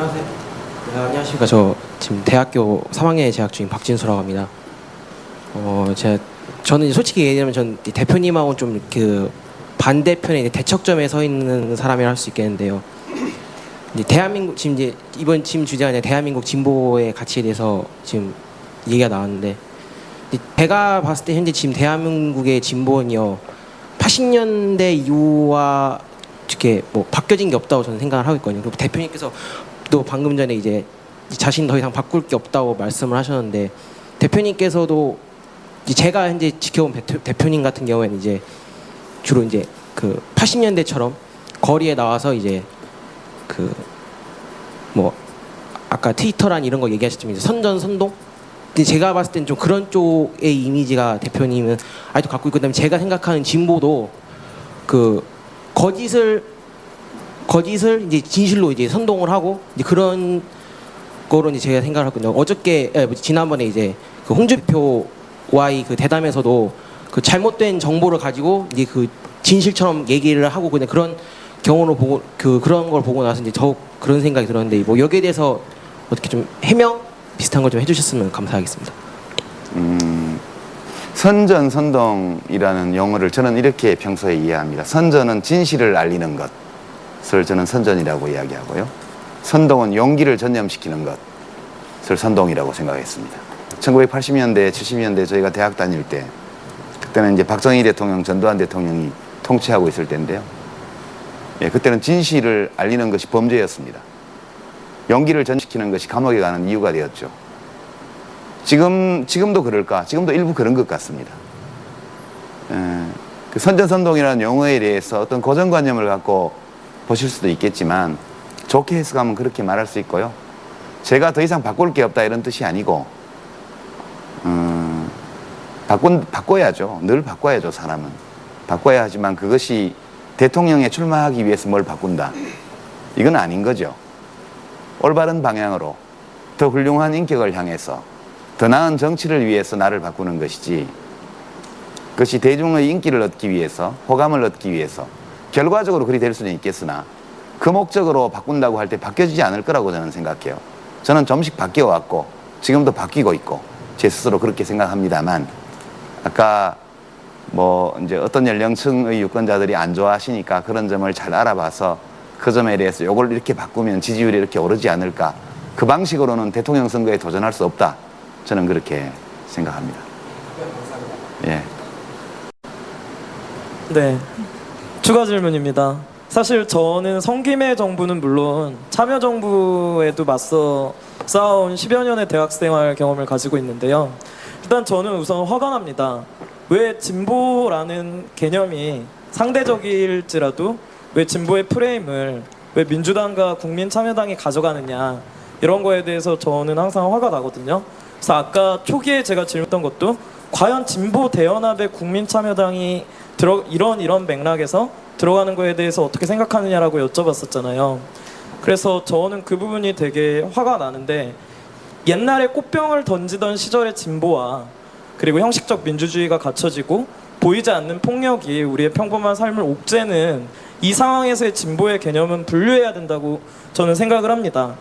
안녕하세요. 네, 안녕하십니까. 저 지금 대학교 3학년에 재학 중인 박진수라고 합니다. 어, 제가 저는 솔직히 얘기하면 전 대표님하고 좀 그 반대편에 대척점에 서 있는 사람이라 할 수 있겠는데요. 이제 대한민국 지금 이제 이번 지금 주제가 이제 대한민국 진보의 가치에 대해서 지금 얘기가 나왔는데 제가 봤을 때 현재 지금 대한민국의 진보는요 80년대 이후와 이렇게 뭐 바뀌어진 게 없다고 저는 생각을 하고 있거든요. 그리고 대표님께서 또 방금 전에 이제 자신 더 이상 바꿀 게 없다고 말씀을 하셨는데 대표님께서도 제가 현재 지켜본 대표, 대표 님 같은 경우에는 이제 주로 이제 그 80년대처럼 거리에 나와서 이제 그 뭐 아까 트위터란 이런 거 얘기하셨지만 이제 선전 선동? 근데 제가 봤을 땐 좀 그런 쪽의 이미지가 대표님은 아직도 갖고 있고 그다음에 제가 생각하는 진보도 그 거짓을 거짓을 이제 진실로 이제 선동을 하고 이제 그런 거로 이제 제가 생각을 하거든요. 어저께 예, 뭐지, 지난번에 이제 그 홍준표와의 그 대담에서도 그 잘못된 정보를 가지고 이제 그 진실처럼 얘기를 하고 그냥 그런 경우로 보고 그 그런 걸 보고 나서 이제 더욱 그런 생각이 들었는데 뭐 여기에 대해서 어떻게 좀 해명 비슷한 걸 좀 해주셨으면 감사하겠습니다. 음, 선전 선동이라는 용어를 저는 이렇게 평소에 이해합니다. 선전은 진실을 알리는 것 을 저는 선전이라고 이야기하고요. 선동은 용기를 전념시키는 것을 선동이라고 생각했습니다. 1980년대, 70년대 저희가 대학 다닐 때 그때는 이제 박정희 대통령, 전두환 대통령이 통치하고 있을 때인데요. 예, 그때는 진실을 알리는 것이 범죄였습니다. 용기를 전시키는 것이 감옥에 가는 이유가 되었죠. 지금 지금도 그럴까? 지금도 일부 그런 것 같습니다. 에, 그 선전선동이라는 용어에 대해서 어떤 고정관념을 갖고 보실 수도 있겠지만 좋게 해석하면 그렇게 말할 수 있고요. 제가 더 이상 바꿀 게 없다 이런 뜻이 아니고 음, 바꾼 바꿔야죠. 늘 바꿔야죠 사람은 바꿔야 하지만 그것이 대통령에 출마하기 위해서 뭘 바꾼다 이건 아닌 거죠. 올바른 방향으로 더 훌륭한 인격을 향해서 더 나은 정치를 위해서 나를 바꾸는 것이지 그것이 대중의 인기를 얻기 위해서 호감을 얻기 위해서 결과적으로 그리 될 수는 있겠으나 그 목적으로 바꾼다고 할 때 바뀌어지지 않을 거라고 저는 생각해요. 저는 좀씩 바뀌어 왔고 지금도 바뀌고 있고 제 스스로 그렇게 생각합니다만 아까 뭐 이제 어떤 연령층의 유권자들이 안 좋아하시니까 그런 점을 잘 알아봐서 그 점에 대해서 요걸 이렇게 바꾸면 지지율이 이렇게 오르지 않을까 그 방식으로는 대통령 선거에 도전할 수 없다 저는 그렇게 생각합니다. 예. 네. 추가 질문입니다. 사실 저는 성김의 정부는 물론 참여 정부에도 맞서 싸운 10여 년의 대학 생활 경험을 가지고 있는데요. 일단 저는 우선 화가 납니다. 왜 진보라는 개념이 상대적일지라도 왜 진보의 프레임을 왜 민주당과 국민참여당이 가져가느냐 이런 거에 대해서 저는 항상 화가 나거든요. 그래서 아까 초기에 제가 질문했던 것도 과연 진보 대연합의 국민참여당이 들어 이런 이런 맥락에서 들어가는 거에 대해서 어떻게 생각하느냐라고 여쭤봤었잖아요. 그래서 저는 그 부분이 되게 화가 나는데 옛날에 꽃병을 던지던 시절의 진보와 그리고 형식적 민주주의가 갖춰지고 보이지 않는 폭력이 우리의 평범한 삶을 옥죄는 이 상황에서의 진보의 개념은 분류해야 된다고 저는 생각을 합니다.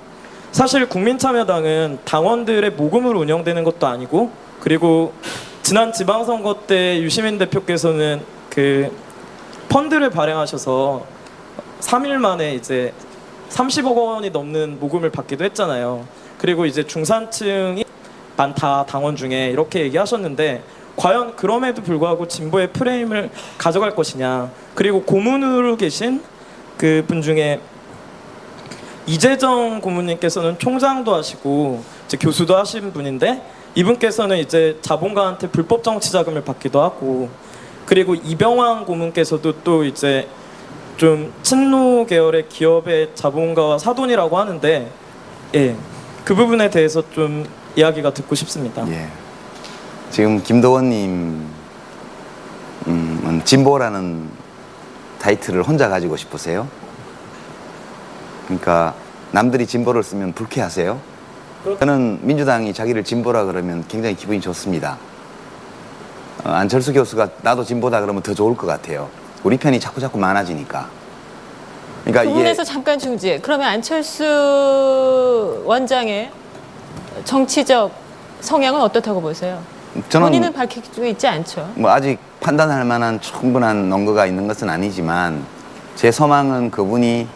사실 국민참여당은 당원들의 모금으로 운영되는 것도 아니고 그리고 지난 지방선거 때 유시민 대표께서는 그 펀드를 발행하셔서 3일 만에 이제 30억 원이 넘는 모금을 받기도 했잖아요. 그리고 이제 중산층이 많다 당원 중에 이렇게 얘기하셨는데 과연 그럼에도 불구하고 진보의 프레임을 가져갈 것이냐 그리고 고문으로 계신 그 분 중에 이재정 고문님께서는 총장도 하시고 이제 교수도 하신 분인데 이분께서는 이제 자본가한테 불법 정치 자금을 받기도 하고 그리고 이병환 고문께서도 또 이제 좀 친노 계열의 기업의 자본가와 사돈이라고 하는데 예. 그 부분에 대해서 좀 이야기가 듣고 싶습니다. 예. 지금 김도원님 음, 진보라는 타이틀을 혼자 가지고 싶으세요? 그러니까 남들이 진보를 쓰면 불쾌하세요? 저는 민주당이 자기를 진보라 그러면 굉장히 기분이 좋습니다. 어, 안철수 교수가 나도 진보다 그러면 더 좋을 것 같아요. 우리 편이 자꾸 자꾸 많아지니까. 그러니까 이게 부분에서 잠깐 중지. 그러면 안철수 원장의 정치적 성향은 어떻다고 보세요? 저는 본인은 밝히고 있지 않죠. 뭐 아직 판단할 만한 충분한 논거가 있는 것은 아니지만 제 소망은 그분이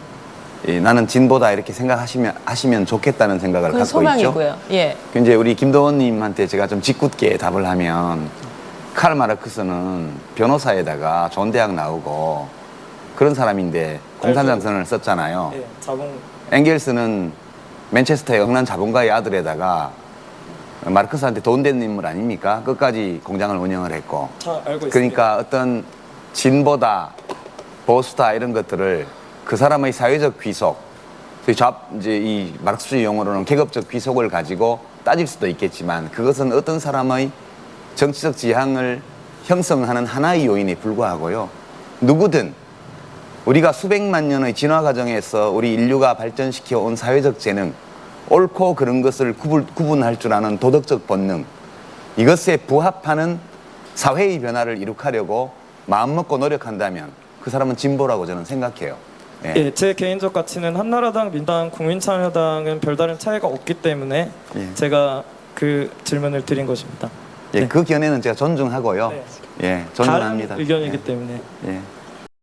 이 나는 진보다 이렇게 생각하시면 하시면 좋겠다는 생각을 그건 갖고 있죠. 소망이고요. 예. 그 이제 우리 김도원님한테 제가 좀 짓궂게 답을 하면 칼 마르크스는 변호사에다가 좋은 대학 나오고 그런 사람인데 공산당선을 썼잖아요. 예, 자봉 앵겔스는 맨체스터의 영난 자본가의 아들에다가 마르크스한테 돈된 인물 아닙니까? 끝까지 공장을 운영을 했고. 잘 알고 있습니다. 그러니까 어떤 진보다 보수다 이런 것들을 그 사람의 사회적 귀속, 소위 잡 이제 이 마르크스주의 용어로는 계급적 귀속을 가지고 따질 수도 있겠지만 그것은 어떤 사람의 정치적 지향을 형성하는 하나의 요인에 불과하고요. 누구든 우리가 수백만 년의 진화 과정에서 우리 인류가 발전시켜 온 사회적 재능, 옳고 그른 것을 구분, 구분할 줄 아는 도덕적 본능, 이것에 부합하는 사회의 변화를 이룩하려고 마음먹고 노력한다면 그 사람은 진보라고 저는 생각해요. 예. 예, 제 개인적 가치는 한나라당, 민당, 국민참여당은 별다른 차이가 없기 때문에 예. 제가 그 질문을 드린 것입니다. 예, 네. 그 견해는 제가 존중하고요. 네. 예, 존중합니다. 다른 의견이기 때문에 예.